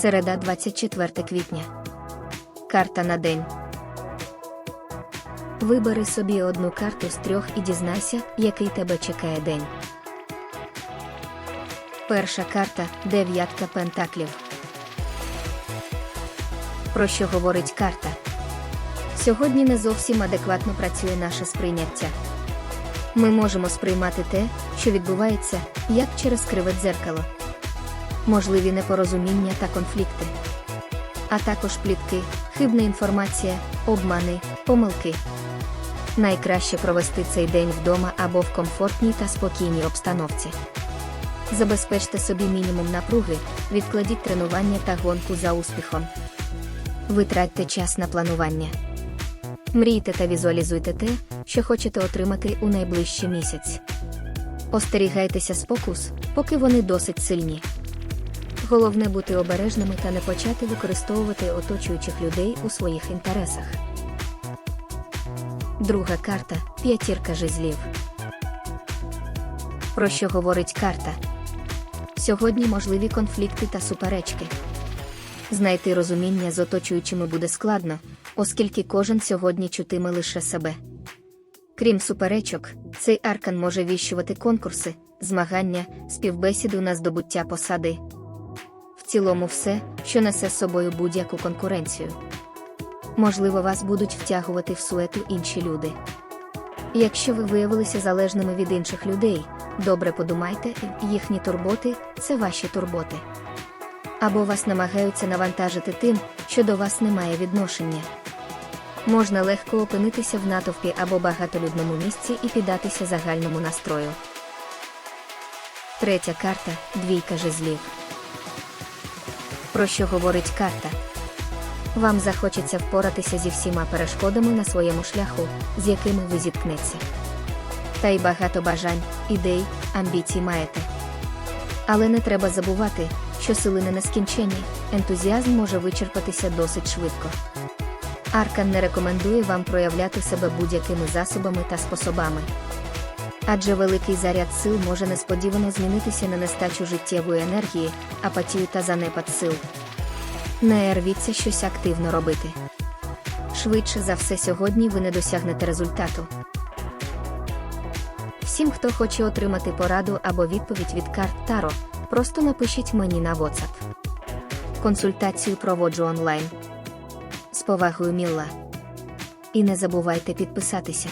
Середа 24 квітня. Карта на день. Вибери собі одну карту з трьох і дізнайся, який тебе чекає день. Перша карта дев'ятка пентаклів. Про що говорить карта? Сьогодні не зовсім адекватно працює наше сприйняття. Ми можемо сприймати те, що відбувається, як через криве дзеркало. Можливі непорозуміння та конфлікти, а також плітки, хибна інформація, обмани, помилки. Найкраще провести цей день вдома або в комфортній та спокійній обстановці. Забезпечте собі мінімум напруги, відкладіть тренування та гонку за успіхом. Витратьте час на планування. Мрійте та візуалізуйте те, що хочете отримати у найближчий місяць. Остерігайтеся спокус, поки вони досить сильні. Головне бути обережними та не почати використовувати оточуючих людей у своїх інтересах. Друга карта п'ятірка жезлів. Про що говорить карта? Сьогодні можливі конфлікти та суперечки. Знайти розуміння з оточуючими буде складно, оскільки кожен сьогодні чутиме лише себе. Крім суперечок, цей аркан може віщувати конкурси, змагання, співбесіду на здобуття посади. Цілому все, що несе з собою будь-яку конкуренцію. Можливо, вас будуть втягувати в суету інші люди. Якщо ви виявилися залежними від інших людей, добре подумайте, їхні турботи це ваші турботи. Або вас намагаються навантажити тим, що до вас немає відношення. Можна легко опинитися в натовпі або багатолюдному місці і піддатися загальному настрою. Третя карта двійка жезлів. Про що говорить карта? Вам захочеться впоратися зі всіма перешкодами на своєму шляху, з якими ви зіткнеться. Та й багато бажань, ідей, амбіцій маєте. Але не треба забувати, що сили не нескінченні, ентузіазм може вичерпатися досить швидко. Аркан не рекомендує вам проявляти себе будь-якими засобами та способами. Адже великий заряд сил може несподівано змінитися на нестачу життєвої енергії, апатію та занепад сил. Не рвіться щось активно робити. Швидше за все сьогодні ви не досягнете результату. Всім, хто хоче отримати пораду або відповідь від карт Таро, просто напишіть мені на WhatsApp. Консультацію проводжу онлайн. З повагою Мілла. І не забувайте підписатися.